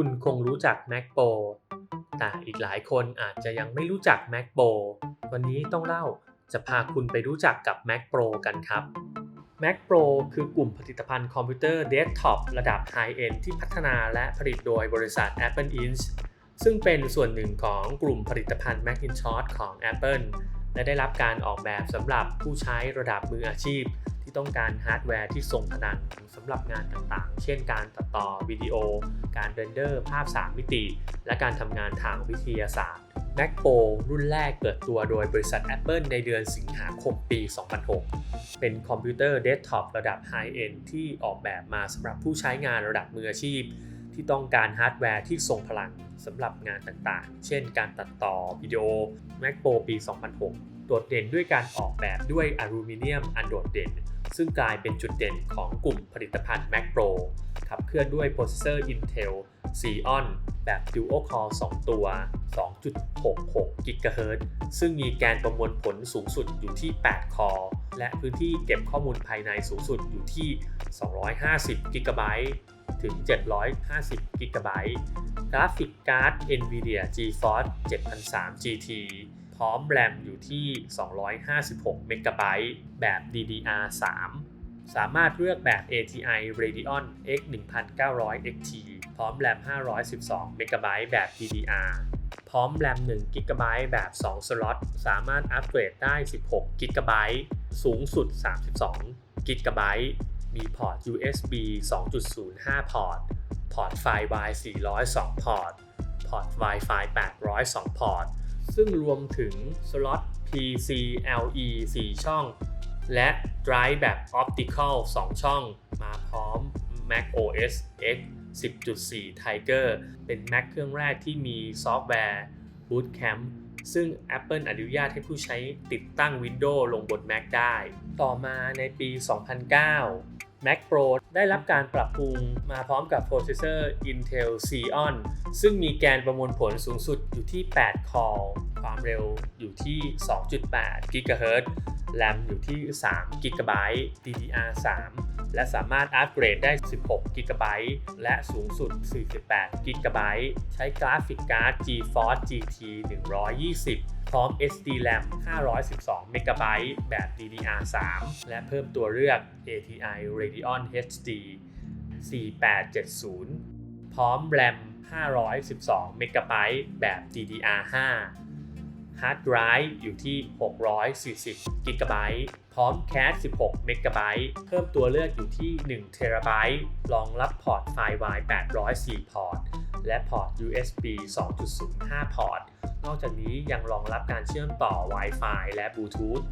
คุณคงรู้จัก Mac Pro แต่อีกหลายคนอาจจะยังไม่รู้จัก Mac Pro วันนี้ต้องเล่าจะพาคุณไปรู้จักกับ Mac Pro กันครับ Mac Pro คือกลุ่มผลิตภัณฑ์คอมพิวเตอร์เดสก์ท็อประดับไฮเอนที่พัฒนาและผลิตโดยบริษัท Apple Inc. ซึ่งเป็นส่วนหนึ่งของกลุ่มผลิตภัณฑ์ Macintosh ของ Apple และได้รับการออกแบบสำหรับผู้ใช้ระดับมืออาชีพ ที่ต้องการฮาร์ดแวร์ที่ทรงพลังสำหรับงานต่างๆ เช่นการตัดต่อวิดีโอ การเรนเดอร์ภาพ 3 มิติ และการทำงานทางวิทยาศาสตร์ Mac Pro รุ่นแรกเปิดตัวโดยบริษัท Apple ในเดือนสิงหาคมปี 2006 เป็นคอมพิวเตอร์เดสก์ท็อประดับไฮเอนที่ออกแบบมาสำหรับผู้ใช้งานระดับมืออาชีพ ที่ต้องการฮาร์ดแวร์ที่ทรงพลังสำหรับงานต่างๆ เช่นการตัดต่อวิดีโอ Mac Pro ปี 2006 โดดเด่นด้วยการออกแบบด้วยอลูมิเนียมอันโดดเด่น ซึ่งกลายเป็นจุดเด่นของกลุ่มผลิตภัณฑ์ Mac Pro ขับเคลื่อนด้วยโปรเซสเซอร์ Intel Xeon แบบ Dual Core 2 ตัว 2.66 GHz ซึ่งมีแกนประมวลผลสูงสุดอยู่ที่ 8 คอและพื้นที่เก็บข้อมูลภายในสูงสุดอยู่ที่ 250 GB ถึง 750 GB กราฟิกการ์ด NVIDIA GeForce 7003 GT พร้อมแรมอยู่ที่ 256 เมกะไบต์แบบ DDR3 สามารถเลือกแบบ ATI Radeon X 1900 XT พร้อมแรม512เมกะไบต์แบบ DDR พร้อมแรม1 g b แบบ 2 สล็อต สามารถอัปเกรดได้ 16 g b สูงสุด 32 g b มีพอร์ต USB 2.05 พอร์ต พอร์ตไฟ Y 402 พอร์ต พอร์ต Wi-Fi 802 พอร์ต ซึ่งรวมถึงสล็อต PCLE 4 ช่อง และ Drive แบบ Optical 2 ช่อง มาพร้อม Mac OS X 10.4 Tiger เป็น Mac เครื่องแรกที่มีซอฟต์แวร์ Bootcamp ซึ่ง Apple อนุญาตให้ผู้ใช้ติดตั้ง Windows ลงบน Mac ได้ ต่อมาในปี 2009 Mac Pro ได้รับการปรับปรุงมาพร้อมกับโปรเซสเซอร์ Intel Xeon ซึ่งมีแกนประมวลผลสูงสุดอยู่ที่ 8 คอร์ความเร็วอยู่ที่ 2.8 GHz แรมอยู่ที่ 3 GB DDR3 และสามารถอัปเกรดได้ 16 GB และสูงสุด 48 GB ใช้กราฟิกการ์ด GeForce GT 120 พร้อม SD RAM 512 MB แบบ DDR3 และเพิ่มตัวเลือก ATI Radeon HD 4870 พร้อมแรม512 MB แบบ DDR5 ฮาร์ดไดรฟ์อยู่ที่ 640 g b พร้อมแคส16เมกะไบต์เพิ่มตัวเลือกอยู่ที่1เทรองรับพอร์ตไฟล์ Y 804 พอร์ต และพอร์ต USB 2.05 พอร์ต นอกจากนี้ยังรองรับการเชื่อมต่อ Wi-Fi และบลูทูธ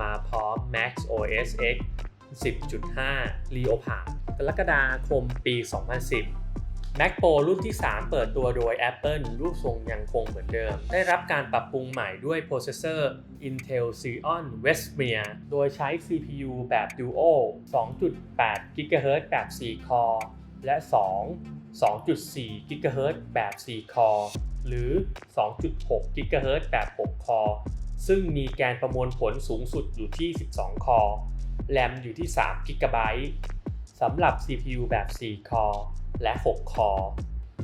มาพร้อม Max OS X 10.5 Leopard กรกฎาคมปี 2010 Mac Pro รุ่นที่ 3 เปิดตัวโดย Apple รูปทรงยังคงเหมือนเดิม ได้รับการปรับปรุงใหม่ด้วยโปรเซสเซอร์ Intel Xeon Westmere โดยใช้ CPU แบบ Duo 2.8 GHz แบบ 4 คอร์ และ 2 2.4 GHz แบบ 4 คอร์ หรือ 2.6 GHz แบบ6คอร์ซึ่งมีแกนประมวลผลสูงสุดอยู่ที่ 12 คอร์แรมอยู่ที่ 3 GB สำหรับ CPU แบบ 4 คอร์และ 6 คอร์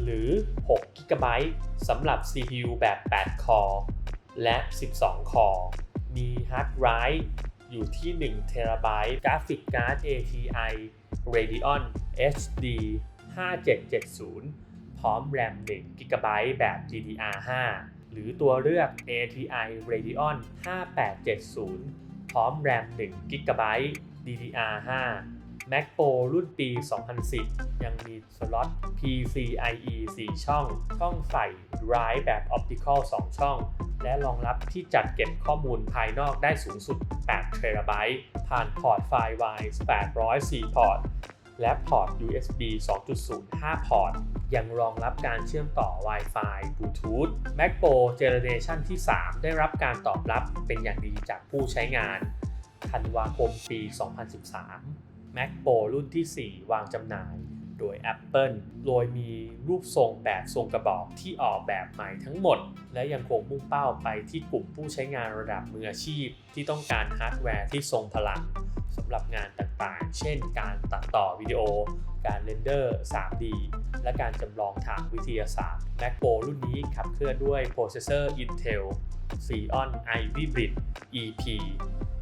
หรือ 6 GB สำหรับ CPU แบบ 8 คอร์และ 12 คอร์มีฮาร์ดไดรฟ์อยู่ที่ 1 t b กราฟิกการ์ด ATI Radeon HD 5770 พร้อมแรม1 GB แบบ DDR5 หรือตัวเลือก ATI Radeon 5870 พร้อมแรม1 GB DDR5 Mac Pro รุ่นปี 2010 ยังมีสล็อต PCIe 4 ช่อง ช่องใส่ Drive แบบ Optical 2 ช่อง และรองรับที่จัดเก็บข้อมูลภายนอกได้สูงสุด8 t b ผ่านพอร์ตไฟ Y 804 พอร์ต และพอร์ต USB 2.05 พอร์ต ยังรองรับการเชื่อมต่อ Wi-Fi Bluetooth Mac Pro Generation ที่ 3 ได้รับการตอบรับเป็นอย่างดีจากผู้ใช้งานธันวาคมปี 2013 Mac Pro รุ่นที่ 4 วางจำหน่ายโดย Apple โดยมีรูปทรงแบบทรงกระบอกที่ออกแบบใหม่ทั้งหมด และยังคงมุ่งเป้าไปที่กลุ่มผู้ใช้งานระดับมืออาชีพ ที่ต้องการฮาร์ดแวร์ที่ทรงพลังสำหรับงาน ต่างๆ เช่น การตัดต่อวิดีโอ การเรนเดอร์ 3D และการจำลองทางวิทยาศาสตร์ Mac Pro รุ่นนี้ขับเคลื่อนด้วยโปรเซสเซอร์ Intel Xeon Ivy Bridge EP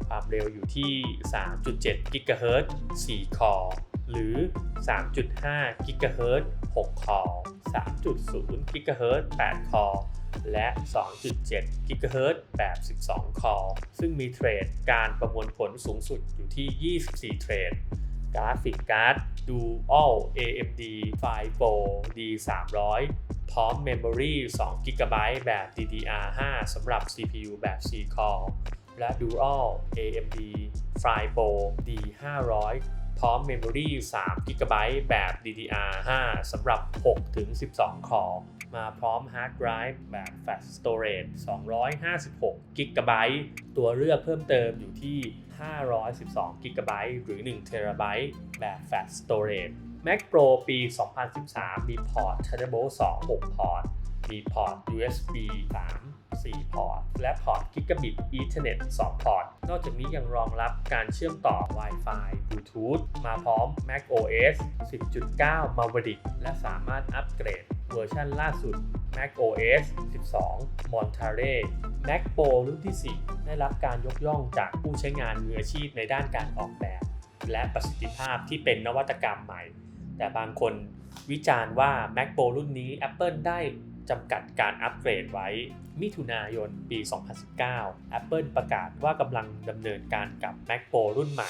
ความเร็วอยู่ที่ 3.7 GHz 4 คอร์หรือ 3.5 GHz 6 คอร์3.0 GHz 8 คอร์ และ 2.7 GHz แบบ 12 คอร์ซึ่งมีเทรดการประมวลผลสูงสุดอยู่ที่ 24 เทรดกราฟิกการ์ด Dual AMD File Pro D300 พร้อม Memory 2 GB แบบ DDR5 สำหรับ CPU แบบ4 Core และ Dual AMD File Pro D500 พร้อม Memory 3 GB แบบ DDR5 สำหรับ 6-12 คอร์ มาพร้อม Hard Drive แบบ Flash Storage 256 GB ตัวเลือกเพิ่มเติมอยู่ที่ 512 GB หรือ 1 TB แบบ Flash Storage Mac Pro ปี 2013 มีพอร์ต Thunderbolt 2 6 พอร์ต มีพอร์ต USB 3 4 พอร์ต และพอร์ต Gigabit Ethernet 2 พอร์ต นอกจากนี้ยังรองรับการเชื่อมต่อ Wi-Fi Bluetooth มาพร้อม Mac OS 10.9 Mavericks และสามารถอัปเกรด เวอร์ชันล่าสุด Mac OS 12 Monterey Mac Pro รุ่นที่ 4 ได้รับการยกย่องจากผู้ใช้งานมืออาชีพในด้านการออกแบบ และประสิทธิภาพที่เป็นนวัตกรรมใหม่ แต่บางคนวิจารณ์ว่า Mac Pro รุ่นนี้ Apple ได้จำกัดการอัปเกรดไว้ มิถุนายนปี 2019 Apple ประกาศว่ากำลังดำเนินการกับ Mac Pro รุ่นใหม่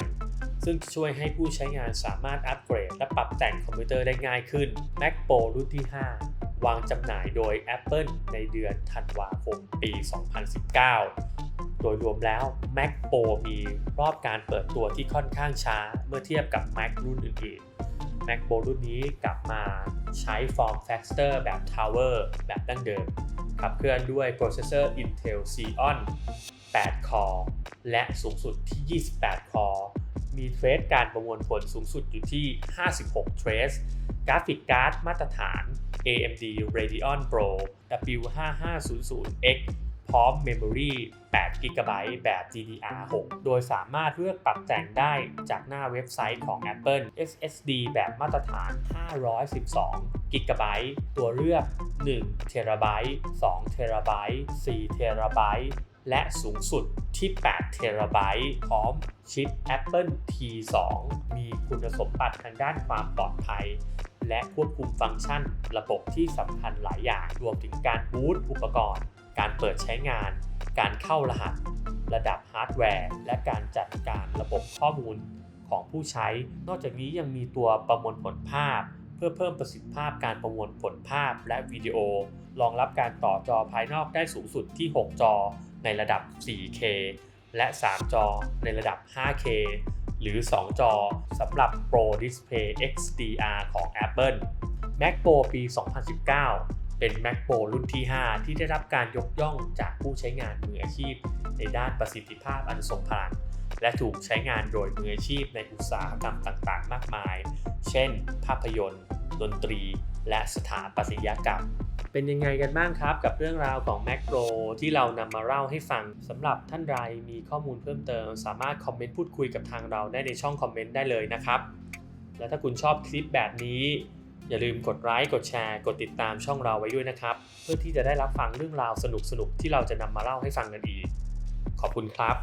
ซึ่งจะช่วยให้ผู้ใช้งานสามารถอัปเกรด และปรับแต่งคอมพิวเตอร์ได้ง่ายขึ้น Mac Pro รุ่นที่ 5 วางจำหน่ายโดย Apple ในเดือนธันวาคมปี 2019 โดยรวมแล้ว Mac Pro มีรอบการเปิดตัวที่ค่อนข้างช้าเมื่อเทียบกับ Mac รุ่นอื่น ๆ Mac Pro รุ่นนี้กลับมาใช้ Form Factor แบบ Tower แบบดั้งเดิมขับเคลื่อนด้วยโปรเซสเซอร์ Intel Xeon 8 คอร์และสูงสุดที่ 28 คอร์ มีเทรสการประมวลผลสูงสุดอยู่ที่ 56 เทรสกราฟิกการ์ดมาตรฐาน AMD Radeon Pro W5500X พร้อม Memory 8 GB แบบ DDR6 โดยสามารถเลือกปรับแต่งได้จากหน้าเว็บไซต์ของ Apple SSD แบบมาตรฐาน 512 GB ตัวเลือก 1 TB 2 TB 4 TB และสูงสุดที่8 TB พร้อมชิป Apple T2 มีคุณสมบัติทางด้านความปลอดภัย และควบคุมฟังก์ชันระบบที่สำคัญหลายอย่าง รวมถึงการบูตอุปกรณ์ การเปิดใช้งาน การเข้ารหัส ระดับฮาร์ดแวร์ และการจัดการระบบข้อมูลของผู้ใช้ นอกจากนี้ยังมีตัวประมวลผลภาพ พื่อเพิ่มประสิทธิภาพการประมวลผลภาพและวิดีโอ รองรับการต่อจอภายนอกได้สูงสุดที่ 6 จอในระดับ 4K และ 3 จอในระดับ 5K หรือ 2 จอสำหรับ Pro Display XDR ของ Apple Mac Pro ปี 2019 เป็น Mac Pro รุ่นที่ 5 ที่ได้รับการยกย่องจากผู้ใช้งานมืออาชีพ ในด้านประสิทธิภาพอันทรงพลัง และถูกใช้งานโดยมืออาชีพในอุตสาหกรรมต่างๆ มากมาย เช่น ภาพยนตร์ ดนตรี และสถาปัตยกรรม เป็นยังไงกันบ้างครับกับเรื่องราวของ Mac Pro ที่เรานำมาเล่าให้ฟังสำหรับท่านใดมีข้อมูลเพิ่มเติม สามารถคอมเมนต์พูดคุยกับทางเราได้ในช่องคอมเมนต์ได้เลยนะครับ และถ้าคุณชอบคลิปแบบนี้อย่าลืมกดไลค์ กดแชร์ กดติดตามช่องเราไว้ด้วยนะครับ เพื่อที่จะได้รับฟังเรื่องราวสนุกๆ ที่เราจะนำมาเล่าให้ฟังกันอีก ขอบคุณครับ